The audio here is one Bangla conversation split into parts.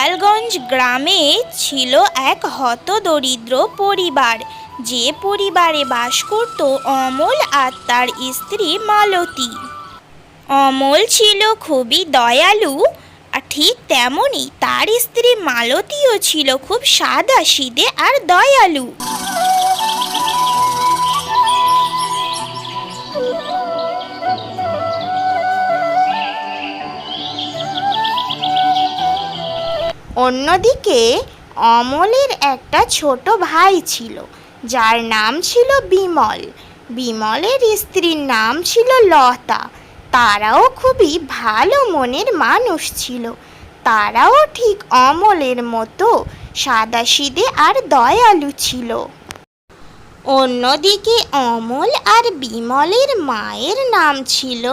গোপালগঞ্জ গ্রামে ছিল এক হতদরিদ্র পরিবার। যে পরিবারে বাস করত অমল আর তার স্ত্রী মালতী। অমল ছিল খুবই দয়ালু, আর ঠিক তেমনই তার স্ত্রী মালতীও ছিল খুব সাদা সিদে আর দয়ালু। অন্যদিকে অমলের একটা ছোট ভাই ছিল, যার নাম ছিল বিমল। বিমলের স্ত্রীর নাম ছিল লতা। তারাও খুবই ভালো মনের মানুষ ছিল। তারাও ঠিক অমলের মতো সাদাসিদে আর দয়ালু ছিল। অন্যদিকে অমল আর বিমলের মায়ের নাম ছিল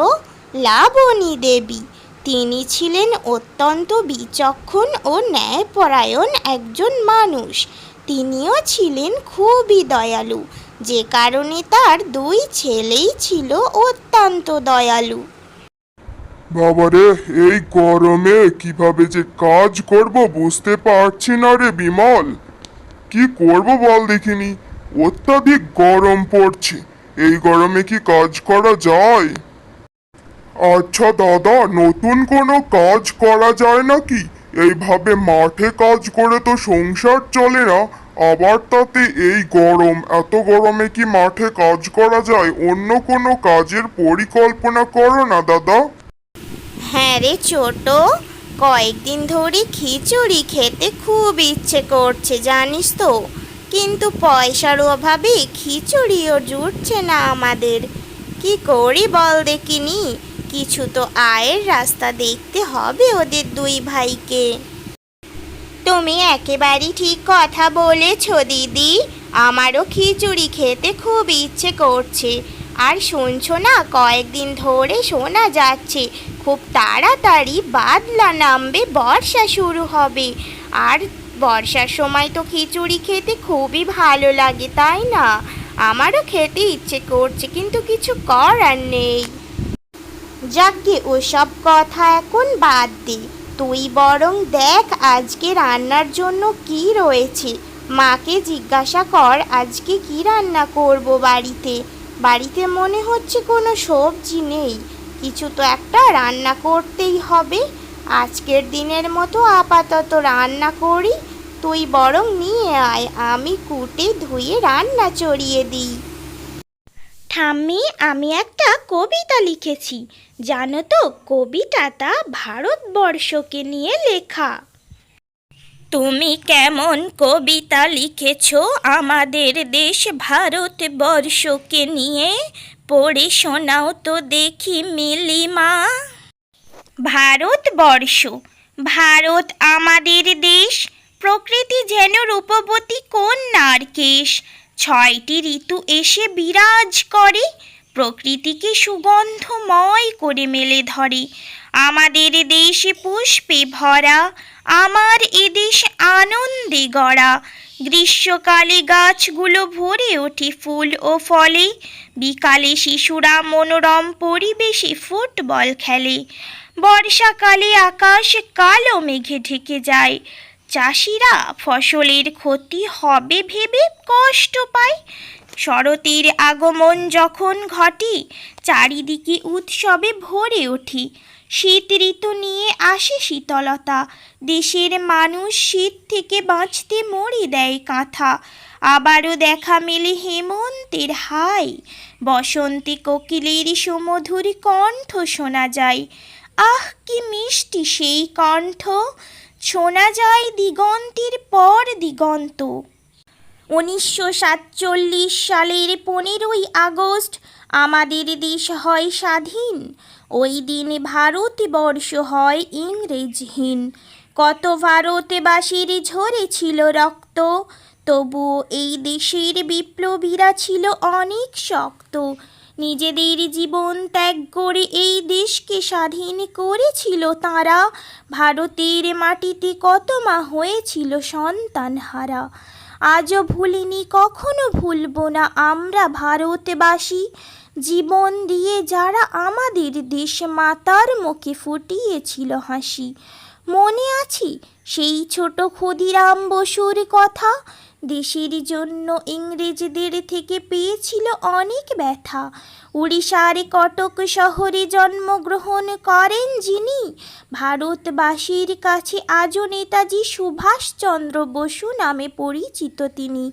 লাবণী দেবী। তিনি ছিলেন অত্যন্ত বিচক্ষণ ও ন্যায়পরায়ণ একজন মানুষ। তিনিও ছিলেন খুবই দয়ালু, যে কারণে তার দুই ছেলেই ছিল অত্যন্ত দয়ালু। বাবারে, এই গরমে কীভাবে যে কাজ করব বুঝতে পারছি না রে বিমল। কি করব বল দেখিনি, অত্যাধিক গরম পড়ছে, এই গরমে কি কাজ করা যায়? আচ্ছা দাদা, নতুন কোনো কাজ করা যায় নাকি? এইভাবে মাঠে কাজ করে তো সংসার চলে না। আবার তাতে এই গরম, এত গরমে কি মাঠে কাজ করা যায়? অন্য কোনো কাজের পরিকল্পনা করো না, দাদা। হ্যাঁ রে ছোট, কয়েকদিন ধরে খিচুড়ি খেতে খুব ইচ্ছে করছে, জানিস তো। কিন্তু পয়সার অভাবে খিচুড়িও জুটছে না আমাদের। কি করি বল দেখিনি? কিছু তো আয়ের রাস্তা দেখতে হবে ওদের দুই ভাইকে। তুমি একেবারেই ঠিক কথা বলেছ, দিদি। আমারও খিচুড়ি খেতে খুব ইচ্ছে করছে। আর শুনছো না, কয়েকদিন ধরে শোনা যাচ্ছে, খুব তাড়াতাড়ি বাদলা নামবে, বর্ষা শুরু হবে। আর বর্ষার সময় তো খিচুড়ি খেতে খুবই ভালো লাগে, তাই না? আমারও খেতে ইচ্ছে করছে, কিন্তু কিছু করার নেই। যাকে ওসব কথা এখন বাদ দে। তুই বরং দেখ আজকে রান্নার জন্য কি রয়েছে। মাকে জিজ্ঞাসা কর আজকে কি রান্না করব বাড়িতে। বাড়িতে মনে হচ্ছে কোনো সবজি নেই। কিছু তো একটা রান্না করতেই হবে। আজকের দিনের মতো আপাতত রান্না করি। তুই বরং নিয়ে আয়। আমি কুটে ধুয়ে রান্না চড়িয়ে দিই। ঠাম্মি আমি একটা কবিতা লিখেছি। জানো তো কবিতাটা ভারতবর্ষকে নিয়ে লেখা। তুমি কেমন কবিতা লিখেছ? আমাদের দেশ ভারতবর্ষকে নিয়ে। পড়ে শোনাও তো দেখি মিলিমা ভারতবর্ষ ভারত আমাদের দেশ। প্রকৃতি যেন রূপবতী কন্যার কেশ ছয়টি ঋতু এসে বিরাজ করে, প্রকৃতিকে সুগন্ধময় করে মেলে ধরে। আমাদের দেশে পুষ্পে ভরা, আমার এদেশ আনন্দে গড়া। গ্রীষ্মকালে গাছগুলো ভরে ওঠে ফুল ও ফলে, বিকালে শিশুরা মনোরম পরিবেশে ফুটবল খেলে। বর্ষাকালে আকাশ কালো, মেঘে ঢেকে যায়। চাষিরা ফসলের ক্ষতি হবে ভেবে কষ্ট পায়। শরতের আগমন যখন ঘটে, চারিদিকে উৎসবে ভরে ওঠে। শীত ঋতু নিয়ে আসে শীতলতা। দেশের মানুষ শীত থেকে বাঁচতে মরে দেয় কাঁথা। আবারও দেখা মেলে হেমন্তের হাই। বসন্তে কোকিলের সুমধুর কণ্ঠ শোনা যায়। আহ, কি মিষ্টি সেই কণ্ঠ। শোনা যায় দিগন্তের পর দিগন্ত। উনিশশো সাতচল্লিশ সালের পনেরোই আগস্ট আমাদের দেশ হয় স্বাধীন। ওই দিন ভারতবর্ষ হয় ইংরেজহীন। কত ভারতবাসীর ঝরেছিল রক্ত, তবুও এই দেশের বিপ্লবীরা ছিল অনেক শক্ত। নিজেদের জীবন ত্যাগ করে এই দেশকে স্বাধীন করেছিল তারা। ভারতের মাটিতে কত মা হয়েছিল সন্তান হারা আজও ভুলিনি, কখনো ভুলবো না আমরা ভারতবাসী। জীবন দিয়ে যারা আমাদের দেশ মাতার মুখে ফুটিয়েছিল হাসি। মনে আছি সেই ছোট ক্ষুদিরাম বসুর কথা? দেশের জন্য ইংরেজদের থেকে পেয়েছিল অনেক ব্যথা। উড়িষ্যার কটক শহরে জন্মগ্রহণ করেন যিনি। ভারতবাসীর কাছে আজও নেতাজি সুভাষচন্দ্র বসু নামে পরিচিত তিনি।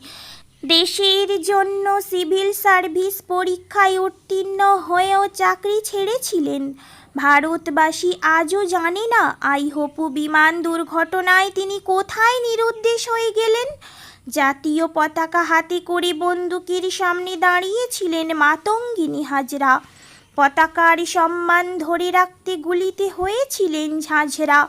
দেশের জন্য সিভিল সার্ভিস পরীক্ষায় উত্তীর্ণ হয়েও চাকরি ছেড়েছিলেন। ভারতবাসী আজও জানে না, আইহোপু বিমান দুর্ঘটনায় তিনি কোথায় নিরুদ্দেশ হয়ে গেলেন? জাতীয় পতাকা হাতে করে বন্দুকের সামনে দাঁড়িয়েছিলেন মাতঙ্গিনী হাজরা। পতাকার সম্মান ধরে রাখতে গুলিতে হয়েছিলেন ঝাঁঝরা।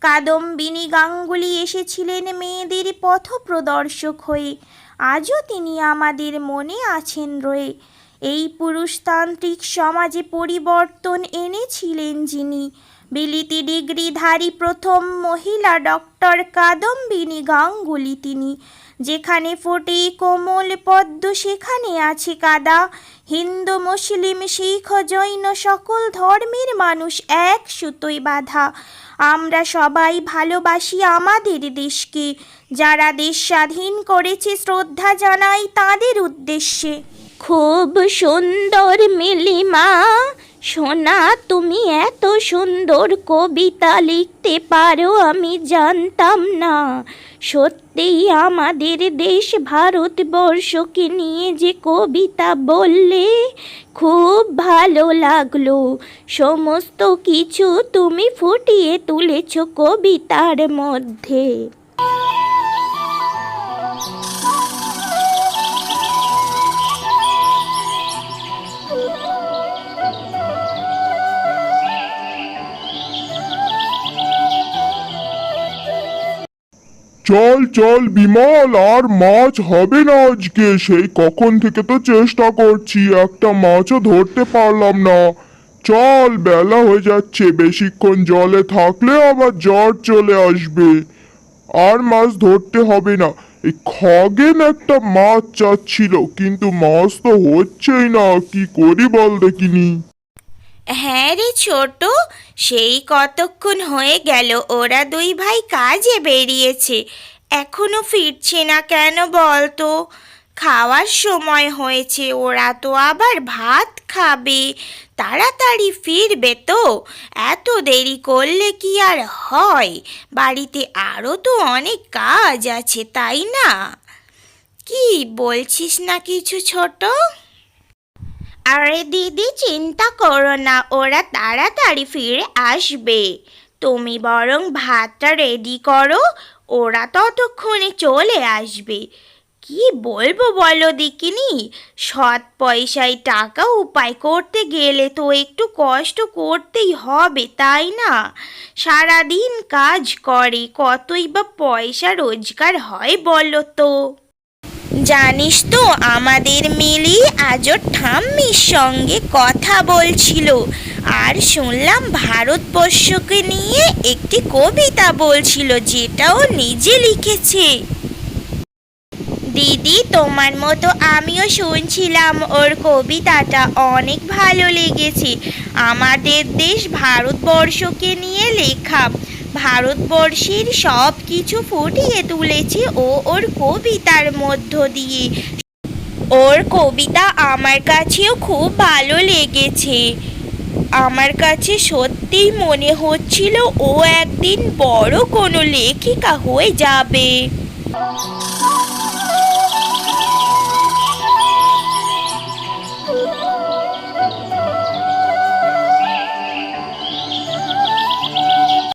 কাদম্বিনী গাঙ্গুলি এসেছিলেন মেয়েদের পথপ্রদর্শক হয়ে। আজও তিনি আমাদের মনে আছেন রয়ে। এই পুরুষতান্ত্রিক সমাজে পরিবর্তন এনেছিলেন যিনি। বিলিতি ডিগ্রিধারী প্রথম মহিলা ডক্টর কাদম্বিনী গাঙ্গুলি তিনি। যেখানে ফোটে কোমল পদ্ম, সেখানে আছে কাদা। হিন্দু, মুসলিম, শিখ, জৈন সকল ধর্মের মানুষ এক সুতোয় বাঁধা। আমরা সবাই ভালোবাসি আমাদের দেশকে। যারা দেশ স্বাধীন করেছে, শ্রদ্ধা জানাই তাদের উদ্দেশ্যে। খুব সুন্দর মিলিমা সোনা, তুমি এত সুন্দর কবিতা লিখতে পারো, আমি জানতাম না। সত্যিই আমাদের দেশ ভারতবর্ষকে নিয়ে যে কবিতা বললে খুব ভালো লাগল। সমস্ত কিছু তুমি ফুটিয়ে তুলেছ কবিতার মধ্যে। চল চল বিমল, আর মাছ হবে না আজকে। সেই কখন থেকে তো চেষ্টা করছি, একটা মাছও ধরতে পারলাম না। চল, বেলা হয়ে যাচ্ছে, বেশিক্ষণ জলে থাকলে আবার জ্বর চলে আসবে। আর মাছ ধরতে হবে না। এই খগেন একটা মাছ চাচ্ছিল, কিন্তু মাছ তো হচ্ছেই না, কি করি বল দেখিনি। হ্যাঁ রে ছোট সেই কতক্ষণ হয়ে গেল ওরা দুই ভাই কাজে বেরিয়েছে। এখনও ফিরছে না কেন বলতো? খাওয়ার সময় হয়েছে, ওরা তো আবার ভাত খাবে। তাড়াতাড়ি ফিরবে তো। এত দেরি করলে কি আর হয়? বাড়িতে আরও তো অনেক কাজ আছে, তাই না? কি বলছিস না কিছু ছোট? আরে দিদি, চিন্তা করো না, ওরা তাড়াতাড়ি ফিরে আসবে। তুমি বরং ভাতটা রেডি করো, ওরা ততক্ষণে চলে আসবে। কি বলব বলো দিকিনি, সৎ পয়সায় টাকা উপায় করতে গেলে তো একটু কষ্ট করতেই হবে, তাই না? সারাদিন কাজ করে, কতই বা পয়সা রোজগার হয় বলো তো। জানিস তো, আমাদের মিলি আজও ঠাম্মির সঙ্গে কথা বলছিল। আর শুনলাম ভারতবর্ষকে নিয়ে একটি কবিতা বলছিল, যেটা ও নিজে লিখেছে। দিদি, তোমার মতো আমিও শুনছিলাম ওর কবিতাটা, অনেক ভালো লেগেছে। আমাদের দেশ ভারতবর্ষকে নিয়ে লেখা। ভারতবর্ষের সব কিছু ফুটিয়ে তুলেছে ও ওর কবিতার মধ্য দিয়ে। ওর কবিতা আমার কাছেও খুব ভালো লেগেছে। আমার কাছে সত্যিই মনে হচ্ছিল ও একদিন বড় কোনো লেখিকা হয়ে যাবে।